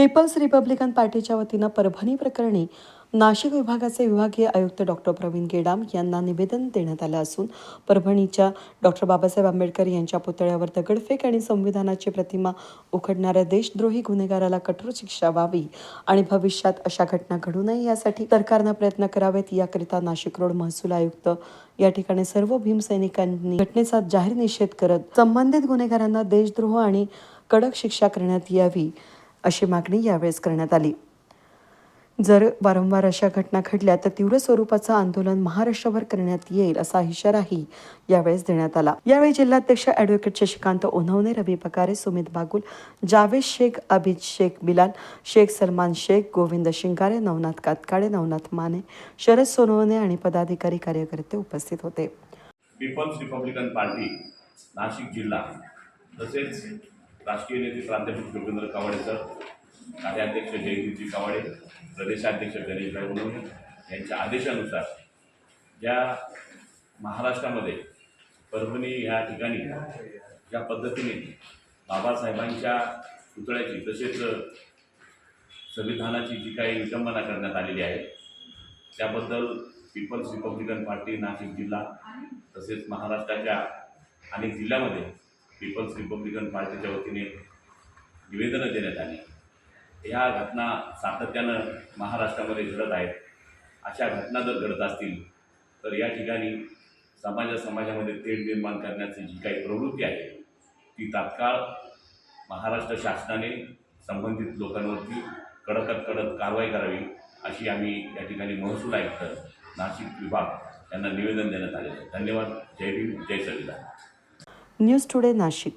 People's Republican पार्टीच्या वतीनं परभणी प्रकरणी नाशिक विभागाचे विभागीय आयुक्त डॉक्टर प्रवीण गेडाम यांना निवेदन देण्यात आलं असून परभणीच्या डॉक्टर बाबासाहेब आंबेडकर यांच्या पुतळ्यावर दगडफेक आणि संविधानाची प्रतिमा उखडणाऱ्या देशद्रोही गुन्हेगाराला कठोर शिक्षा व्हावी आणि भविष्यात अशा घटना घडू नये यासाठी सरकारनं प्रयत्न करावेत. याकरिता नाशिक रोड महसूल आयुक्त या ठिकाणी सर्व भीमसैनिकांनी घटनेचा जाहीर निषेध करत संबंधित गुन्हेगारांना देशद्रोह आणि कडक शिक्षा करण्यात यावी. अशी मागणी यावेळेस करण्यात आली. जर वारंवार अशा घटना घडल्या तर तीव्र स्वरूपाचं आंदोलन महाराष्ट्रभर करण्यात येईल असा इशाराही यावेळेस देण्यात आला. यावेळी जिल्हाध्यक्ष ॲडव्होकेट शशिकांत ओनवणे रवी पकारे सुमित बागुल जावेद शेख अभिज शेख बिलाल शेख सलमान शेख गोविंद शिंगारे नवनाथ कातकाडे नवनाथ माने शरद सोनवणे आणि पदाधिकारी कार्यकर्ते उपस्थित होते. पीपल्स रिपब्लिकन पार्टी नाशिक जिल्हा तसेच राष्ट्रीय नेते प्राध्यापक योगेंद्र कावडे सर कार्याध्यक्ष जयदीपजी कावडे प्रदेशाध्यक्ष गणेशभाई उनवणे यांच्या आदेशानुसार ज्या महाराष्ट्रामध्ये परभणी ह्या ठिकाणी ज्या पद्धतीने बाबासाहेबांच्या पुतळ्याची तसेच संविधानाची जी काही विटंबना करण्यात आलेली आहे त्याबद्दल पीपल्स रिपब्लिकन पार्टी नाशिक जिल्हा तसेच महाराष्ट्राच्या अनेक जिल्ह्यामध्ये पीपल्स रिपब्लिकन पार्टीच्या वतीने निवेदनं देण्यात आली. ह्या घटना सातत्यानं महाराष्ट्रामध्ये घडत आहेत. अशा घटना जर घडत असतील तर या ठिकाणी समाजा समाजामध्ये तेढ निर्माण करण्याची जी काही प्रवृत्ती आहे ती तात्काळ महाराष्ट्र शासनाने संबंधित लोकांवरती कडकत कडक कारवाई करावी अशी आम्ही या ठिकाणी महसूल आयुक्त नाशिक विभाग यांना निवेदन देण्यात आलेलं आहे. धन्यवाद. जय भीम. जय संविधान न्यूज टुडे नाशिक.